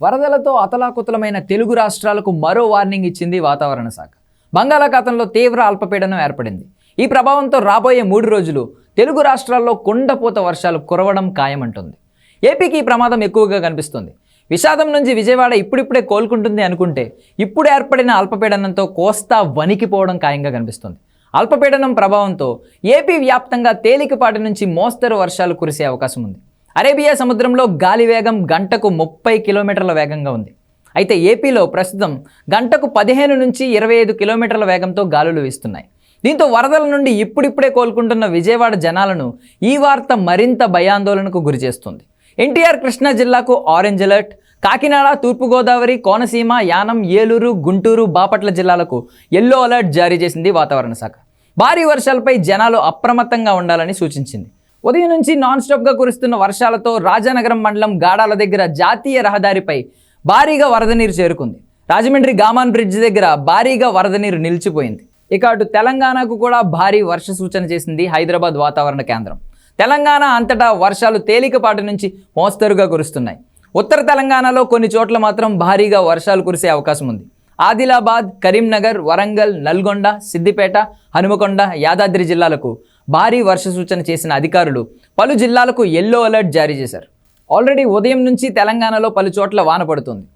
వరదలతో అతలాకుతలమైన తెలుగు రాష్ట్రాలకు మరో వార్నింగ్ ఇచ్చింది వాతావరణ శాఖ. బంగాళాఖాతంలో తీవ్ర అల్పపీడనం ఏర్పడింది. ఈ ప్రభావంతో రాబోయే మూడు రోజులు తెలుగు రాష్ట్రాల్లో కొండపోత వర్షాలు కురవడం ఖాయమంటుంది. ఏపీకి ఈ ప్రమాదం ఎక్కువగా కనిపిస్తుంది. విషాదం నుంచి విజయవాడ ఇప్పుడిప్పుడే కోలుకుంటుంది అనుకుంటే ఇప్పుడు ఏర్పడిన అల్పపీడనంతో కోస్తా వణికిపోవడం ఖాయంగా కనిపిస్తుంది. అల్పపీడనం ప్రభావంతో ఏపీ వ్యాప్తంగా తేలికపాటి నుంచి మోస్తరు వర్షాలు కురిసే అవకాశం ఉంది. అరేబియా సముద్రంలో గాలి వేగం గంటకు ముప్పై కిలోమీటర్ల వేగంగా ఉంది. అయితే ఏపీలో ప్రస్తుతం గంటకు పదిహేను నుంచి ఇరవై ఐదు కిలోమీటర్ల వేగంతో గాలులు వీస్తున్నాయి. దీంతో వరదల నుండి ఇప్పుడిప్పుడే కోలుకుంటున్న విజయవాడ జనాలను ఈ వార్త మరింత భయాందోళనకు గురిచేస్తుంది ఎన్టీఆర్ కృష్ణా జిల్లాకు ఆరెంజ్ అలర్ట్. కాకినాడ తూర్పుగోదావరి కోనసీమ యానం ఏలూరు గుంటూరు బాపట్ల జిల్లాలకు ఎల్లో అలర్ట్ జారీ చేసింది వాతావరణ శాఖ. భారీ వర్షాలపై జనాలు అప్రమత్తంగా ఉండాలని సూచించింది. ఉదయం నుంచి నాన్ స్టాప్గా కురుస్తున్న వర్షాలతో రాజానగరం మండలం గాడాల దగ్గర జాతీయ రహదారిపై భారీగా వరద నీరు చేరుకుంది. రాజమండ్రి గామాన్ బ్రిడ్జ్ దగ్గర భారీగా వరద నీరు నిలిచిపోయింది. ఇక అటు తెలంగాణకు కూడా భారీ వర్ష సూచన చేసింది హైదరాబాద్ వాతావరణ కేంద్రం. తెలంగాణ అంతటా వర్షాలు తేలికపాటి నుంచి మోస్తరుగా కురుస్తున్నాయి. ఉత్తర తెలంగాణలో కొన్ని చోట్ల మాత్రం భారీగా వర్షాలు కురిసే అవకాశం ఉంది. ఆదిలాబాద్ కరీంనగర్ వరంగల్ నల్గొండ సిద్దిపేట హనుమకొండ యాదాద్రి జిల్లాలకు భారీ వర్ష సూచన చేసిన అధికారులు పలు జిల్లాలకు ఎల్లో అలర్ట్ జారీ చేశారు. ఆల్రెడీ ఉదయం నుంచి తెలంగాణలో పలు చోట్ల వాన పడుతుంది.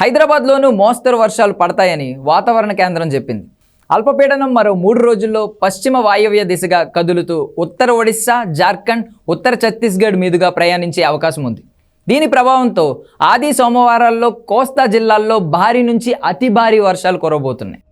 హైదరాబాద్లోనూ మోస్తరు వర్షాలు పడతాయని వాతావరణ కేంద్రం చెప్పింది. అల్పపీడనం మరో మూడు రోజుల్లో పశ్చిమ వాయవ్య దిశగా కదులుతూ ఉత్తర ఒడిశా జార్ఖండ్ ఉత్తర ఛత్తీస్గఢ్ మీదుగా ప్రయాణించే అవకాశం ఉంది. దీని ప్రభావంతో ఆది సోమవారాల్లో కోస్తా జిల్లాల్లో భారీ నుంచి అతి భారీ వర్షాలు కురవబోతున్నాయి.